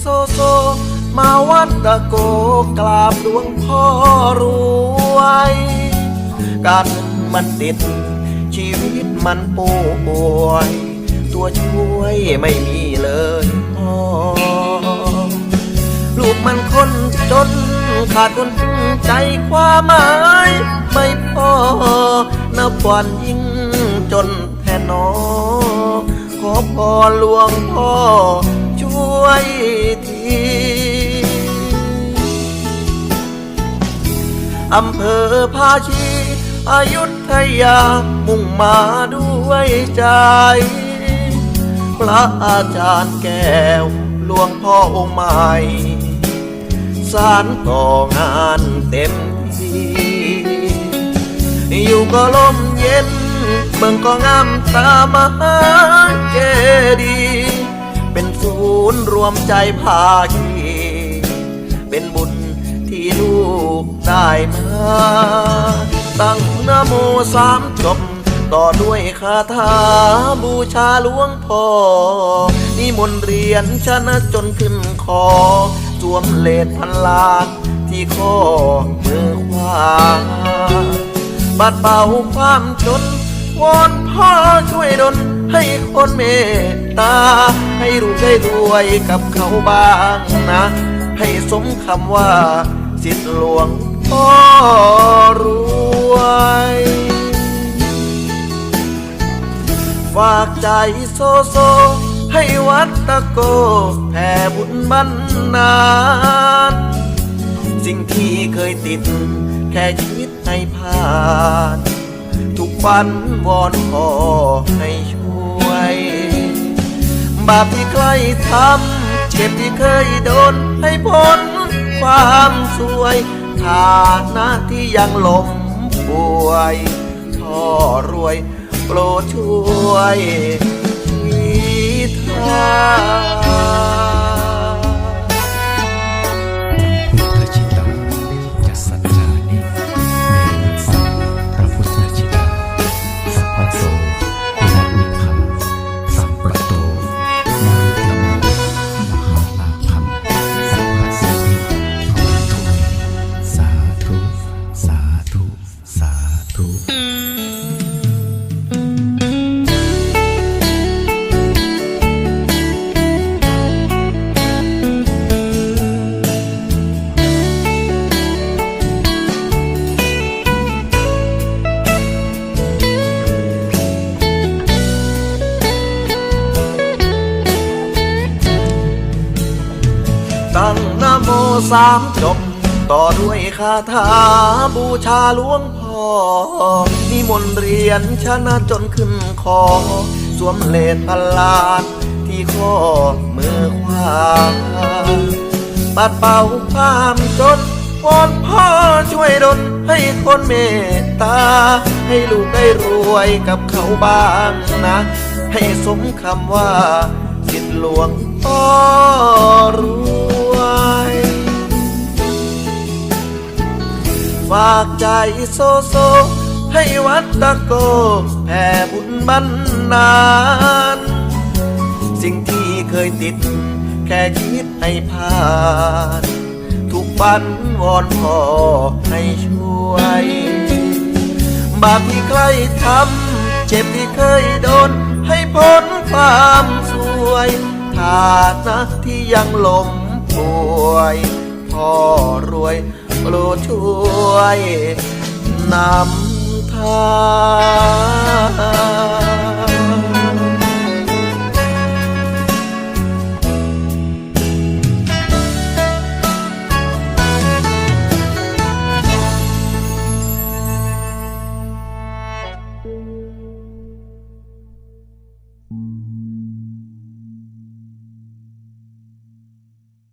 โซโซ มาวัดตะโกกราบหลวงพ่อรวยการเงินมันติด ชีวิตมันป่วย ตัวช่วยไม่มีเลยพ่อลูกมันคนจนขาดคนใจความหมายไม่พอนับวันยิ่งจนแทนนอขอพรหลวงพ่อ อำเภอภาชีอายุทยามุ่งมาด้วยใจ พระอาจารย์แก้วหลวงพ่อองค์ใหม่สารต่องานเต็มที่อยู่ก็ลมเย็นเบิ่งก็งามตามหาเจดีย์เป็นศูนย์รวมใจภาคีเป็นบุญ กได้มา ตั้งนโมสามจบ ต่อด้วยคาถาบูชาหลวงพ่อนิมนต์เรียนชนะจนขึ้นคอสวมเลดพันลานที่ข้อมือขวาบัดเป่าความจนวอนพ่อช่วยดลให้คนเมตตา ให้รู้ได้รวยกับเขาบ้างนะ ให้สมคำว่า สิทธิหลวงพ่อรวย ฝากใจโซโซ ให้วัดตะโกแผ่บุญบันนาน สิ่งที่เคยติด แค่คิดให้ผ่าน ทุกวันวอนขอให้ช่วย บาปที่ใครทำเจ็บที่เคยโดนให้พ้น ความสวยฐานะที่ยังหลมป่วยพ่อรวยโปรดช่วยชีทาง สามจบ ต่อด้วยคาถาบูชาหลวงพ่อนิมนต์เรียนชนะจนขึ้นคอ สวมเลดพันลานที่ข้อมือขวาปัดเป่าความจนวอนพ่อช่วยดลให้คนเมตตา ให้ลูกได้รวยกับเขาบ้างนะ ให้สมคำว่าสิทธิหลวงพ่อรวย ฝากใจโซโซ ให้วัดตะโกแผ่บุญบันนานสิ่งที่เคยติด แค่คิดให้ผ่าน ทุกวันวอนพ่อให้ช่วย บาปที่ใครทำเจ็บที่เคยโดน ให้พ้นความสวย ฐานะที่ยังหลมป่วย พ่อรวยโปรดช่วยนำทาง